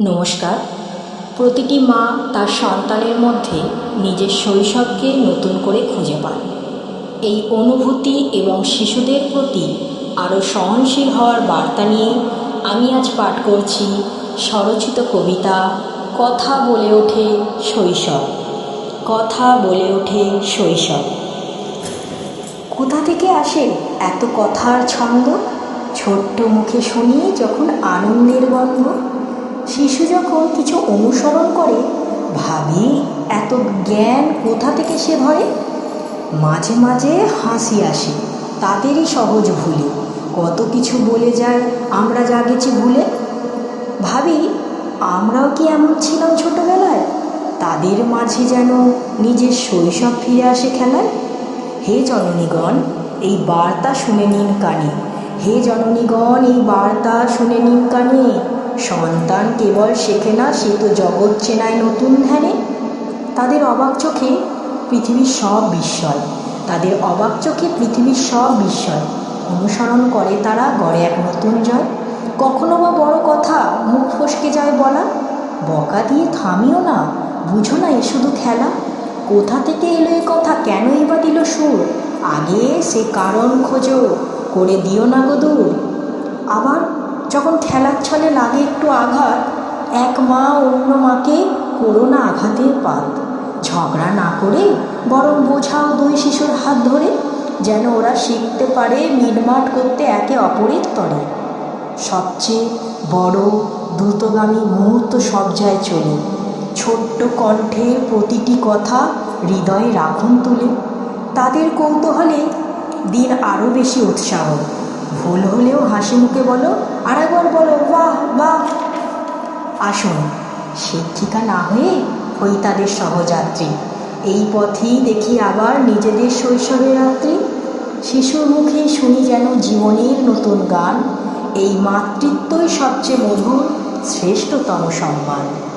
নমস্কার। প্রতিটি মা তার সন্তানের মধ্যে নিজের শৈশবকে নতুন করে খুঁজে পান। এই অনুভূতি এবং শিশুদের প্রতি আরও সহনশীল হওয়ার বার্তা নিয়ে আমি আজ পাঠ করছি স্বরচিত কবিতা কথা বলে ওঠে শৈশব। কথা বলে ওঠে শৈশব। কোথা থেকে আসে এত কথার ছন্দ? ছোট্ট মুখে শুনি যখন আনন্দের গন্ধ? শিশু যখন কিছু অনুসরণ করে, ভাবি, এত জ্ঞান কোথা থেকে সে ভরে? মাঝে মাঝে হাসি আসে, তাদেরই সহজ ভুলে, কত কিছু বলে যায়, আমরা যা গেছি ভুলে? ভাবি, আমরাও কি এমন ছিলাম ছোটবেলায়? তাদের মাঝে যেন নিজের শৈশব ফিরে আসে খেলায়? হে জননীগণ, এই বার্তা শুনে নিন কানে। হে জননীগণ, এই বার্তা শুনে নিন কানে। সন্তান কেবল শেখে না, সে তো জগৎ চেনায় নতুন ধ্যানে। তাদের অবাক চোখে পৃথিবীর সব বিস্ময়। তাদের অবাক চোখে পৃথিবীর সব বিস্ময়। অনুসরণ করে তারা গড়ে এক নতুন জয়। কখনো বা বড় কথা মুখ ফসকে যায় বলা। বকা দিয়ে থামিও না, বুঝো না এ শুধু খেলা। কোথা থেকে এলো এ কথা কেনই বা দিল সুর? আগে সে কারণ খোঁজো, করে দিও না গো দূর। আবার যখন খেলার ছলে লাগে একটু আঘাত, এক মা অন্য মাকে করো না আঘাতের পাত। ঝগড়া না করে, বরং বোঝাও দুই শিশুর হাত ধরে, যেন ওরা শিখতে পারে মিটমাট করতে একে অপরের তরে। সবচেয়ে বড় দ্রুতগামী মুহূর্ত সব যায় চলে। ছোট্ট কণ্ঠের প্রতিটি কথা হৃদয়ে রাখুন তুলে। তাদের কৌতূহলে দিন আরও বেশি উৎসাহ। ভুল হলেও হাসি মুখে বলো, আর একবার বলো, বাহ বাহ। আসুন, শিক্ষিকা না হয়ে হই তাদের সহযাত্রী। এই পথেই দেখি আবার নিজেদের শৈশবের রাত্রি। শিশুর মুখে শুনি যেন জীবনের নতুন গান। এই মাতৃত্বই সবচেয়ে মধুর, শ্রেষ্ঠতম সম্মান।